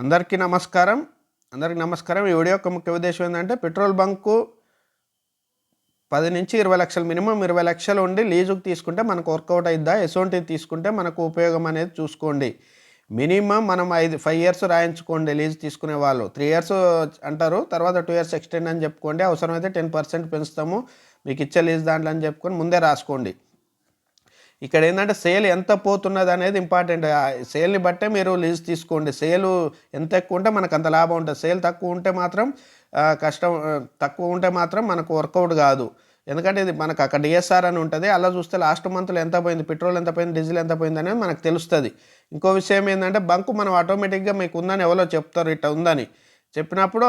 అందరికీ నమస్కారం. అందరికీ నమస్కారం. ఈ వీడియో యొక్క ముఖ్య ఉద్దేశం ఏంటంటే పెట్రోల్ బంకు పది నుంచి ఇరవై లక్షలు మినిమం ఇరవై లక్షలు ఉండి లీజుకు తీసుకుంటే మనకు వర్కౌట్ అయిద్దా? ఎసోంటిది తీసుకుంటే మనకు ఉపయోగం అనేది చూసుకోండి. మినిమం మనం ఐదు ఫైవ్ ఇయర్స్ రాయించుకోండి లీజ్ తీసుకునే వాళ్ళు. త్రీ ఇయర్స్ అంటారు తర్వాత టూ ఇయర్స్ ఎక్స్టెండ్ అని చెప్పుకోండి. అవసరమైతే టెన్ పర్సెంట్ పెంచుతాము. మీకు ఇచ్చే లీజ్ దాంట్లో అని చెప్పుకొని ముందే రాసుకోండి. ఇక్కడ ఏంటంటే సేల్ ఎంత పోతున్నది అనేది ఇంపార్టెంట్. ఆ సేల్ని బట్టే మీరు లీజ్ తీసుకోండి. సేల్ ఎంత ఎక్కువ ఉంటే మనకు అంత లాభం ఉంటుంది. సేల్ తక్కువ ఉంటే మాత్రం కష్టం తక్కువ ఉంటే మాత్రం మనకు వర్కౌట్ కాదు. ఎందుకంటే ఇది మనకు అక్కడ డిఎస్ఆర్ అని ఉంటుంది. అలా చూస్తే లాస్ట్ మంత్లో ఎంత పోయింది? పెట్రోల్ ఎంత పోయింది? డీజిల్ ఎంత పోయింది? అనేది మనకు తెలుస్తుంది. ఇంకో విషయం ఏంటంటే బంకు మనం ఆటోమేటిక్గా మీకు ఉందని ఎవరో చెప్తారు. ఇట్లా ఉందని. చెప్పినప్పుడు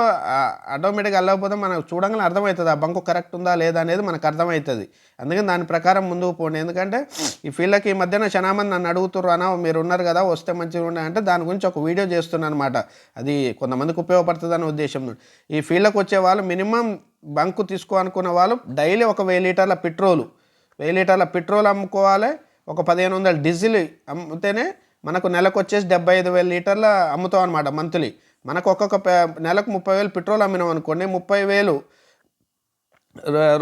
ఆటోమేటిక్గా వెళ్ళకపోతే మనకు చూడంగానే అర్థమవుతుంది ఆ బంకు కరెక్ట్ ఉందా లేదా అనేది మనకు అర్థమవుతుంది. అందుకని దాని ప్రకారం ముందుకు పోండి. ఎందుకంటే ఈ ఫీల్డ్కి ఈ మధ్యన చాలా నన్ను అడుగుతున్నారు అన్న మీరు ఉన్నారు కదా వస్తే మంచిగా ఉండే అంటే దాని గురించి ఒక వీడియో చేస్తున్నాను అనమాట అది కొంతమందికి ఉపయోగపడుతుంది అనే ఉద్దేశం. ఈ ఫీల్డ్కి వచ్చే వాళ్ళు మినిమం బంకు తీసుకోవాలనుకున్న వాళ్ళు డైలీ ఒక వెయ్యి లీటర్ల పెట్రోలు వెయ్యి లీటర్ల పెట్రోల్ అమ్ముకోవాలి. ఒక పదిహేను వందల డీజిల్ అమ్మితేనే మనకు నెలకు వచ్చేసి డెబ్బై ఐదు వేల లీటర్ల అమ్ముతాం అనమాట మంత్లీ. మనకు ఒక్కొక్క నెలకు ముప్పై వేలు పెట్రోల్ అమ్మినాం అనుకోండి ముప్పై వేలు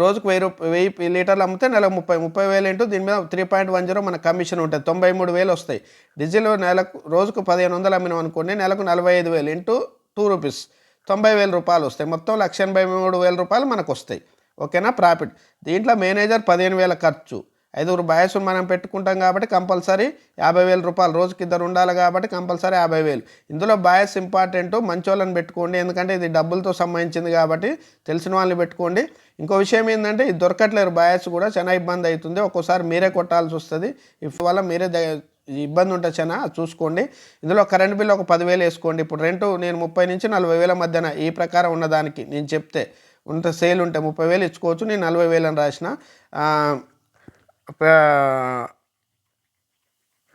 రోజుకు వెయ్యి రూపాయ వెయ్యి లీటర్లు అమ్మితే నెలకు ముప్పై ముప్పై వేలు ఇంటూ దీని మీద త్రీ పాయింట్ వన్ జీరో మన కమిషన్ ఉంటుంది తొంభై మూడు వేలు వస్తాయి. డీజిల్ నెలకు రోజుకు పదిహేను వందలు అమ్మినాం అనుకోండి నెలకు నలభై ఐదు వేలు ఇంటూ టూ రూపీస్ తొంభై వేల రూపాయలు వస్తాయి. మొత్తం లక్ష ఎనభై మూడు వేల రూపాయలు మనకు వస్తాయి ఓకేనా? ప్రాఫిట్. దీంట్లో మేనేజర్ పదిహేను వేల ఖర్చు. ఐదుగురు బాయసులు మనం పెట్టుకుంటాం కాబట్టి కంపల్సరీ యాభై వేల రూపాయలు రోజుకి ఇద్దరు ఉండాలి కాబట్టి కంపల్సరీ యాభై వేలు. ఇందులో బాయస్ ఇంపార్టెంట్ మంచోళ్ళని పెట్టుకోండి. ఎందుకంటే ఇది డబ్బులతో సంబంధించింది కాబట్టి తెలిసిన వాళ్ళని పెట్టుకోండి. ఇంకో విషయం ఏంటంటే ఇది దొరకట్లేరు బాయస్ కూడా చాలా ఇబ్బంది అవుతుంది. ఒక్కోసారి మీరే కొట్టాల్సి వస్తుంది. ఇఫ్ వల్ల మీరే ద- ఇబ్బంది ఉంటుంది చాలా చూసుకోండి. ఇందులో కరెంట్ బిల్ ఒక పదివేలు వేసుకోండి. ఇప్పుడు రెంట్ నేను ముప్పై నుంచి నలభై వేల మధ్యన ఈ ప్రకారం ఉన్నదానికి నేను చెప్తే ఉంటే సేల్ ఉంటే ముప్పై వేలు ఇచ్చుకోవచ్చు. నేను నలభై వేలు అని రాసిన.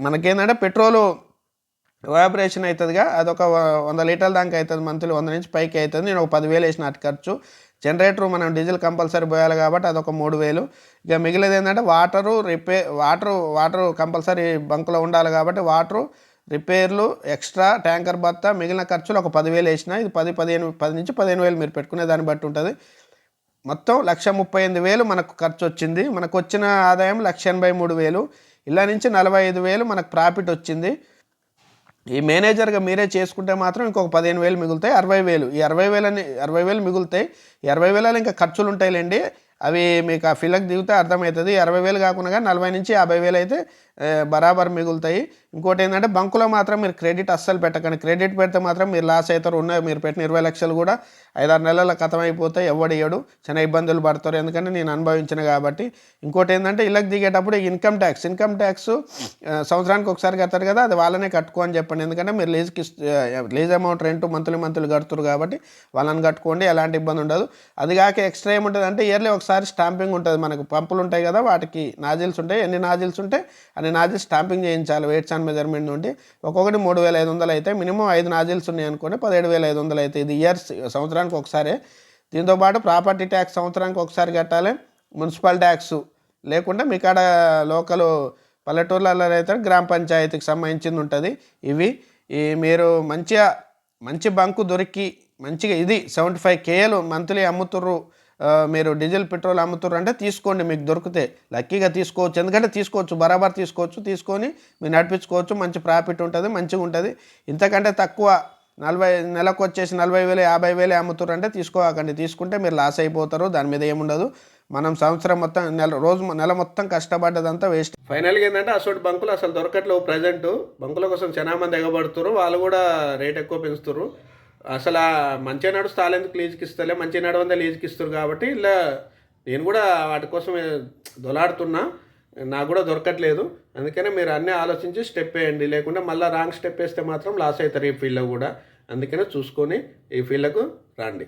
మనకేంటంటే పెట్రోలు ఎవాపరేషన్ అవుతుందిగా అదొక వంద లీటర్ల దాకా అవుతుంది మంత్లీ వంద నుంచి పైకి అవుతుంది నేను ఒక పదివేలు వేసిన అటు ఖర్చు. జనరేటర్ మనం డీజిల్ కంపల్సరీ పోయాలి కాబట్టి అదొక మూడు వేలు. ఇక మిగిలినది ఏంటంటే water repair water water compulsory బంకులో ఉండాలి కాబట్టి వాటరు రిపేర్లు ఎక్స్ట్రా ట్యాంకర్ బత్త మిగిలిన ఖర్చులు ఒక పదివేలు వేసిన. ఇది పది పదిహేను పది నుంచి పదిహేను వేలు మీరు పెట్టుకునే దాన్ని బట్టి ఉంటుంది. మొత్తం లక్ష ముప్పై ఎనిమిది వేలు మనకు ఖర్చు వచ్చింది మనకు వచ్చిన ఆదాయం లక్ష ఎనభై మూడు వేలు. ఇలా నుంచి నలభై ఐదు వేలు మనకు ప్రాఫిట్ వచ్చింది. ఈ మేనేజర్గా మీరే చేసుకుంటే మాత్రం ఇంకొక పదిహేను వేలు మిగులుతాయి. అరవై వేలు. ఈ అరవై వేలని అరవై వేలు మిగులుతాయి. ఈ అరవై వేలలో ఇంకా ఖర్చులు ఉంటాయిలేండి అవి మీకు ఆ ఫిల్లకు దిగితే అర్థమవుతుంది. అరవై వేలు కాకుండా నలభై నుంచి యాభై వేలు అయితే బరాబర్ మిగులుతాయి. ఇంకోటి ఏంటంటే బంకులో మాత్రం మీరు క్రెడిట్ అస్సలు పెట్టకండి. క్రెడిట్ పెడితే మాత్రం మీరు లాస్ అవుతారు. ఉన్న మీరు పెట్టిన ఇరవై లక్షలు కూడా ఐదారు నెలల కథం అయిపోతాయి. ఎవడు ఇయ్యడు. చాలా ఇబ్బందులు పడతారు. ఎందుకంటే నేను అనుభవించిన కాబట్టి. ఇంకోటి ఏంటంటే ఇళ్ళకి దిగేటప్పుడు ఇన్కమ్ ట్యాక్స్. ఇన్కమ్ ట్యాక్స్ సంవత్సరానికి ఒకసారి కడతారు కదా అది వాళ్ళనే కట్టుకో అని చెప్పండి. ఎందుకంటే మీరు లీజ్కి lease amount rent monthly monthly కడుతురు కాబట్టి వాళ్ళని కట్టుకోండి. ఎలాంటి ఇబ్బంది ఉండదు. అది కాక ఎక్స్ట్రా ఏముంటుంది అంటే ఇయర్లీ ఒకసారి స్టాంపింగ్ ఉంటుంది. మనకు పంపులు ఉంటాయి కదా వాటికి నాజిల్స్ ఉంటాయి. ఎన్ని నాజిల్స్ ఉంటాయి అన్ని నాజిల్స్ స్టాంపింగ్ చేయించాలి. వెయిట్స్ అండ్ మెజర్మెంట్ నుండి ఒక్కొక్కటి మూడు వేల ఐదు వందలు అయితే మినిమం ఐదు నాజిల్స్ ఉన్నాయి అనుకోండి పదిహేడు వేల ఐదు వందలు అయితే. ఇది ఇయర్స్ సంవత్సరానికి ఒకసారి. దీంతో పాటు ప్రాపర్టీ ట్యాక్స్ సంవత్సరానికి ఒకసారి కట్టాలి. మున్సిపల్ ట్యాక్స్ లేకుండా మీకాడ లోకల్ పల్లెటూర్లలో అయితే గ్రామ పంచాయతీకి సంబంధించింది ఉంటుంది. ఇవి ఈ మీరు మంచిగా మంచి బంకు దొరికి మంచిగా ఇది సెవెంటీ ఫైవ్ కేఎలు మంత్లీ అమ్ముతుర్రు. మీరు డీజిల్ పెట్రోల్ అమ్ముతుర్రు అంటే తీసుకోండి మీకు దొరికితే. లక్కీగా తీసుకోవచ్చు. ఎందుకంటే తీసుకోవచ్చు బరాబర్ తీసుకోవచ్చు తీసుకొని మీరు నడిపించుకోవచ్చు. మంచి ప్రాఫిట్ ఉంటుంది మంచిగా ఉంటుంది. ఇంతకంటే తక్కువ నలభై నెలకు వచ్చేసి నలభై వేలు యాభై వేలు అమ్ముతున్నారు అంటే తీసుకోకండి. తీసుకుంటే మీరు లాస్ అయిపోతారు దాని మీద ఏముండదు మనం సంవత్సరం మొత్తం నెల రోజు నెల మొత్తం కష్టపడ్డదంతా వేస్ట్. ఫైనల్గా ఏంటంటే అసలు బంకులు అసలు దొరకట్లేవు ప్రజెంట్. బంకుల కోసం చాలా మంది ఎగబడుతున్నారు వాళ్ళు కూడా రేట్ ఎక్కువ పెంచుతారు అసలు మంచిగా నడుస్తే ఎందుకు లీజుకి ఇస్తలే? మంచిగా నడవందే లీజుకి ఇస్తారు కాబట్టి ఇలా నేను కూడా వాటి కోసం దొలాడుతున్నా. నాకు కూడా దొరకట్లేదు. అందుకనే మీరు అన్నీ ఆలోచించి స్టెప్ వేయండి. లేకుంటే మళ్ళీ రాంగ్ స్టెప్ వేస్తే మాత్రం లాస్ అవుతారు ఈ ఫీల్డ్లో కూడా. అందుకనే చూసుకొని ఈ ఫీల్డ్కు రండి.